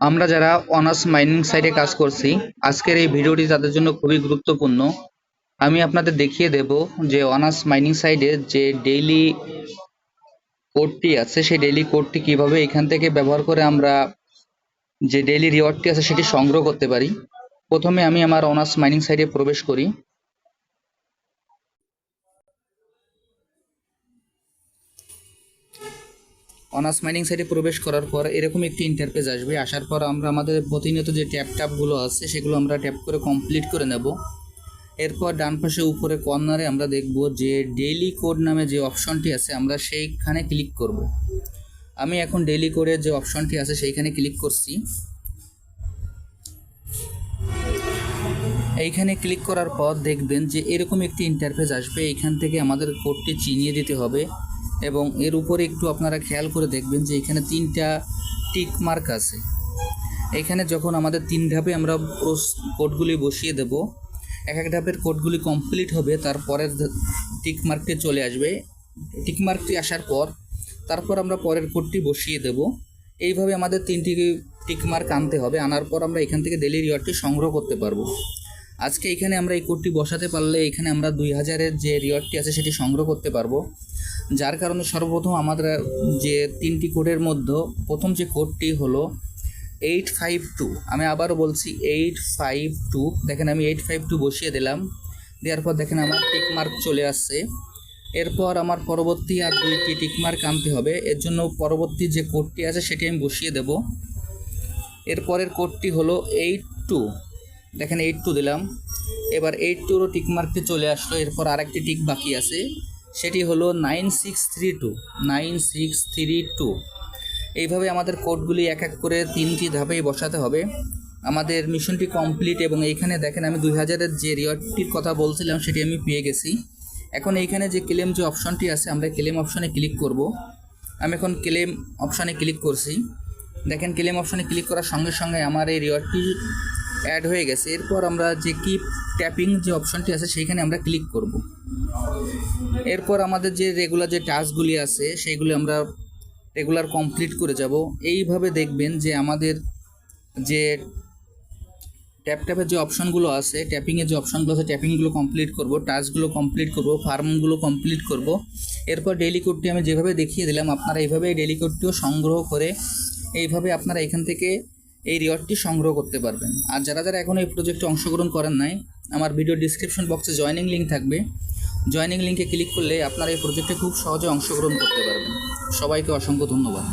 আমরা যারা honours mining সাইটে কাজ করছি, আজকের এই ভিডিওটি তাদের জন্য খুবই গুরুত্বপূর্ণ। আমি আপনাদের দেখিয়ে দেব যে অনার্স মাইনিং সাইডে যে ডেইলি কোডটি আছে, সেই ডেইলি কোডটি কীভাবে এখান থেকে ব্যবহার করে আমরা যে ডেইলি রিওয়ার্ডটি আছে, সেটি সংগ্রহ করতে পারি। প্রথমে আমি আমার অনার্স মাইনিং সাইটে প্রবেশ করি। অনার্স মাইনিং সাইটে প্রবেশ করার পর এরকম একটি ইন্টারফেস আসবে। আসার পর আমরা আমাদের প্রতিনিয়ত যে ট্যাপ ট্যাপগুলো আছে, সেগুলো আমরা ট্যাপ করে কমপ্লিট করে নেব। এরপর ডান পাশে উপরে কর্নারে আমরা দেখব যে ডেইলি কোড নামে যে অপশনটি আছে, আমরা সেইখানে ক্লিক করব। আমি এখন ডেইলি কোডের যে অপশনটি আছে, সেইখানে ক্লিক করছি। এইখানে ক্লিক করার পর দেখবেন যে এরকম একটি ইন্টারফেস আসবে। এইখান থেকে আমাদের কোডটি চিনিয়ে দিতে হবে। এবং এর উপরে একটু আপনারা খেয়াল করে দেখবেন যে এখানে তিনটা টিক মার্ক আছে। এখানে যখন আমাদের তিন ধাপে আমরা কোডগুলি বসিয়ে দেব, এক এক ধাপের কোডগুলি কমপ্লিট হবে, তারপরের টিক মার্কটি চলে আসবে। টিক মার্কটি আসার পর, তারপর আমরা পরের কোডটি বসিয়ে দেব। এইভাবে আমাদের তিনটি টিক মার্ক আনতে হবে, আনার পর আমরা এখান থেকে ডেলি রিওয়ার্ডটি সংগ্রহ করতে পারব। আজকে এখানে আমরা এই কোডটি বসাতে পারলে এখানে আমরা দুই হাজারের যে রিওয়ার্ডটি আছে সেটি সংগ্রহ করতে পারব। যার কারণে সর্বপ্রথম আমাদের যে তিনটি কোডের মধ্যে প্রথম যে কোডটি হলো এইট ফাইভ টু। আমি আবারও বলছি এইট ফাইভ টু। দেখেন আমি এইট ফাইভ টু বসিয়ে দিলাম। দেওয়ার পর দেখেন আমার টিক মার্ক চলে আসছে। এরপর আমার পরবর্তী আর দুইটি টিক মার্ক আনতে হবে। এর জন্য পরবর্তী যে কোডটি আছে সেটি আমি বসিয়ে দেব। এরপরের কোডটি হলো এইট টু। দেখেন এইট টু দিলাম। এবার এইট টুরও টিক মার্কটি চলে আসলো। এরপর আরেকটি টিক বাকি আছে। সেটি হলো nine six three two nine six three two এইভাবে আমাদের কোডগুলি এক এক করে তিনটি ধাপেই বসাতে হবে। আমাদের মিশনটি কমপ্লিট এবং এইখানে দেখেন আমি দুই হাজারের যে রিওয়ার্ডটির কথা বলছিলাম সেটি আমি পেয়ে গেছি। এখন এইখানে যে ক্লেম যে অপশনটি আছে, আমরা ক্লেম অপশনে ক্লিক করব। আমি এখন ক্লেম অপশনে ক্লিক করছি। দেখেন ক্লেম অপশনে ক্লিক করার সঙ্গে সঙ্গে আমার এই রিওয়ার্ডটি অ্যাড হয়ে গেছে। এরপর আমরা যে কিপ ট্যাপিং যে অপশনটি আছে, সেইখানে আমরা ক্লিক করব। এরপর আমাদের যে রেগুলার যে টাস্কগুলি আছে, সেইগুলি আমরা রেগুলার কমপ্লিট করে যাব। এইভাবে দেখবেন যে আমাদের যে ট্যাপ ট্যাপের যে অপশনগুলো আছে ট্যাপিংয়ের যে অপশনগুলো আছে ট্যাপিংগুলো কমপ্লিট করব টাস্কগুলো কমপ্লিট করব ফার্মগুলো কমপ্লিট করব। এরপর ডেইলি কোডটি আমি যেভাবে দেখিয়ে দিলাম, আপনারা এইভাবে ডেলি কোডটিও সংগ্রহ করে, এইভাবে আপনারা এখান থেকে এই রিওয়ার্ডটি সংগ্রহ করতে পারবেন। আর যারা যারা এখনও এই প্রজেক্টে অংশগ্রহণ করেন নাই, আমার ভিডিও ডিসক্রিপশন বক্সে জয়নিং লিঙ্ক থাকবে। জয়নিং লিঙ্কে ক্লিক করলে আপনারা এই প্রজেক্টে খুব সহজে অংশগ্রহণ করতে পারবেন। সবাইকে অসংখ্য ধন্যবাদ।